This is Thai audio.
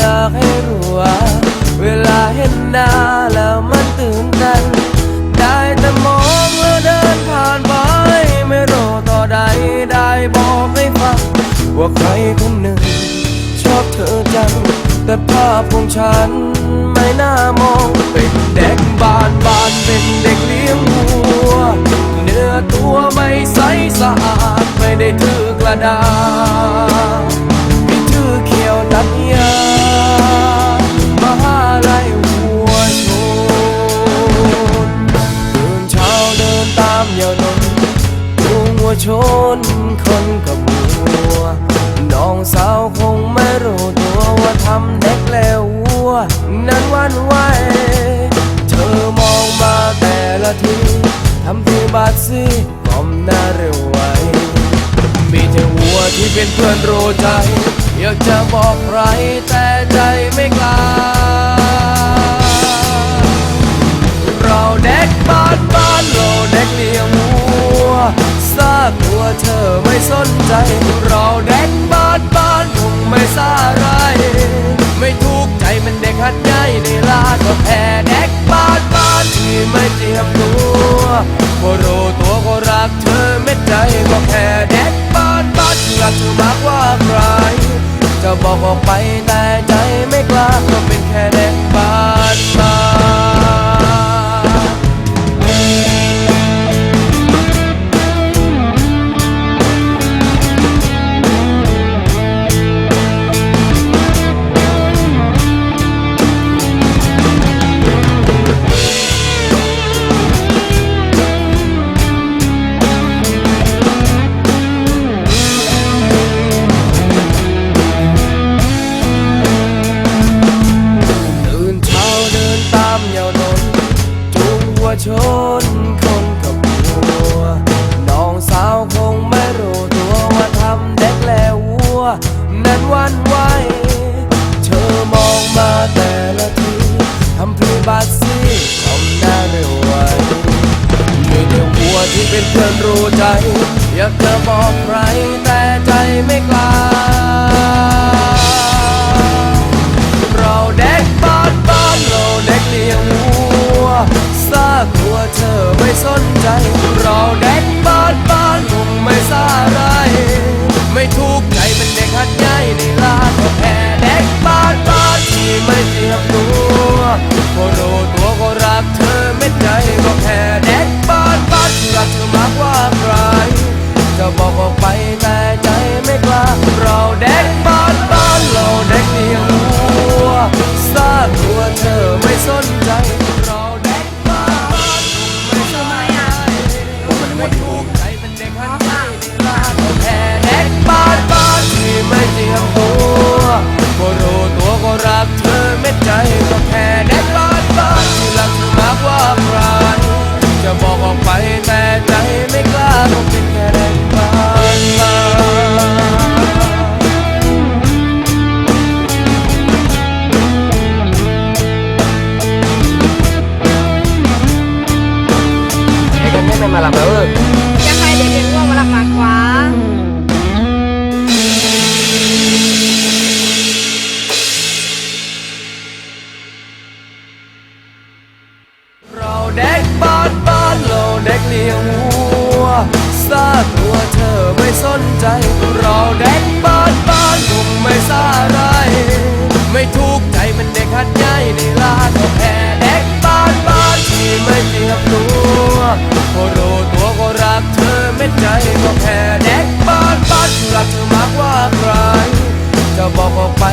อยากให้รู้ว่าเวลาเห็นหน้าแล้วมันตื่นตัน ได้แต่มองแล้วเดินผ่านไป ไม่รอต่อใดได้บอกให้ฟัง ว่าใครคนหนึ่ง ชอบเธอจัง แต่ภาพของฉันไม่น่ามองเป็นเด็ก ชนคนกับวัว น้องสาวคงไม่รู้ตัวว่าทำเด็กแล้ววัว นั้นวันไหวเธอมองมาแต่ละทีทำทีบาดซีก้มหน้าเร็วไวมีแต่วัวที่เป็นเพื่อนรู้ใจ อยากจะบอกใครแต่ใจไม่กล้า เธอไม่สนใจ เราเด็กบ้านบ้านคงไม่สาไร ไม่ทุกข์ใจมันเด็กหัดใหญ่ในลาก็แพ้เด็กบ้านบ้านที่ไม่เจียมตัวพอรู้ตัวก็รักเธอไม่ใจก็แค่เด็ก ชนคนกับวัว น้องสาวคงไม่รู้ตัวว่าทำเด็กแล้ววัว นั้นวันไหวเธอมองมาแต่ละทีทำพลีบาซีทำหน้าเร็วไวมีแต่วัวที่เป็นเพื่อนรู้ใจ อยากจะบอกใครแต่ใจไม่กล้า ใจ เราเด็กบ้านบ้านคงไม่สาไรไม่ทุกข์ใจเป็นเด็กหัดใหญ่ในลาดก็แพ้เด็กบ้านบ้านที่ไม่เตรียมตัวก็รู้ตัวก็รักเธอไม่ใจก็แพ้เด็กบ้านบ้านที่รักเธอมากกว่าใครจะบอกออกไป làm đó ơi Chắc hai để kiếm qua mà lạc lạc quá Rau đét bát bát lầu đét liều mua Xa tua thờ mới son chạy Rau đét bát bát cùng mới xa rai ไม่ทุกใจมันเด็กหัดใหญ่ในลาดแพ้เด็กบ้านบ้านที่ไม่เตรียมตัวโคโร เม็ดใจก็แค่เด็กบ้านบ้านรักเธอมากกว่าใครจะบอกออกไป